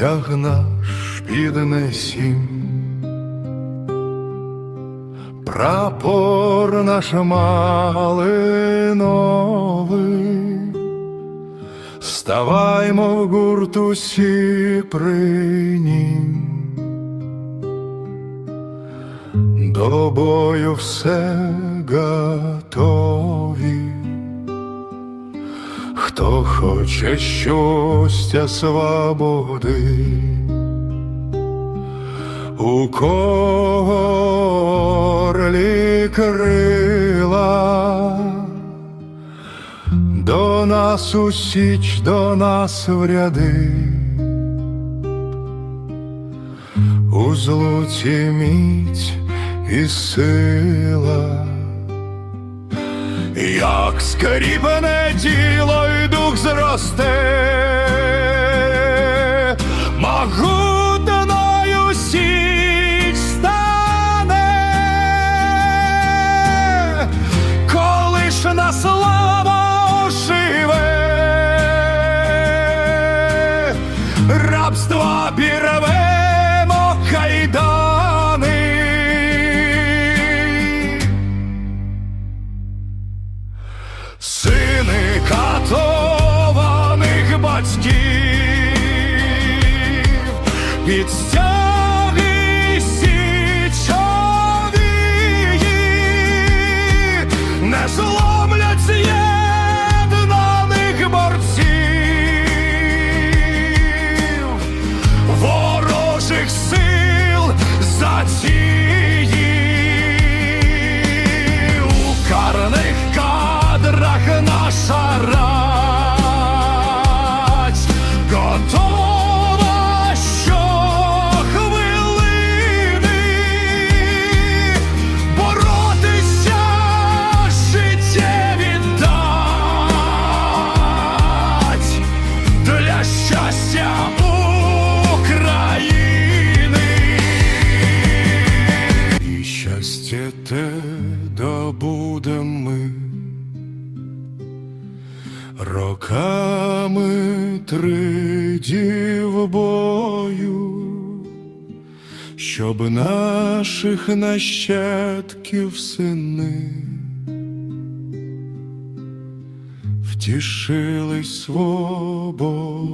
стяг наш піднесім, прапор наш малиновий, ставаймо в гурт усі при нім. До бою все готові. Хто хоче щастя свободи, у кого орлі крила, до нас у до нас в ряди, у злуці міць і сила. Як скріпене тіло і дух зросте, могутною січ стане, коли ж на слава оживе, рабство пірвемо so long. Добудем ми роками тридів бою, щоб наших нащадків сини втішились свободою.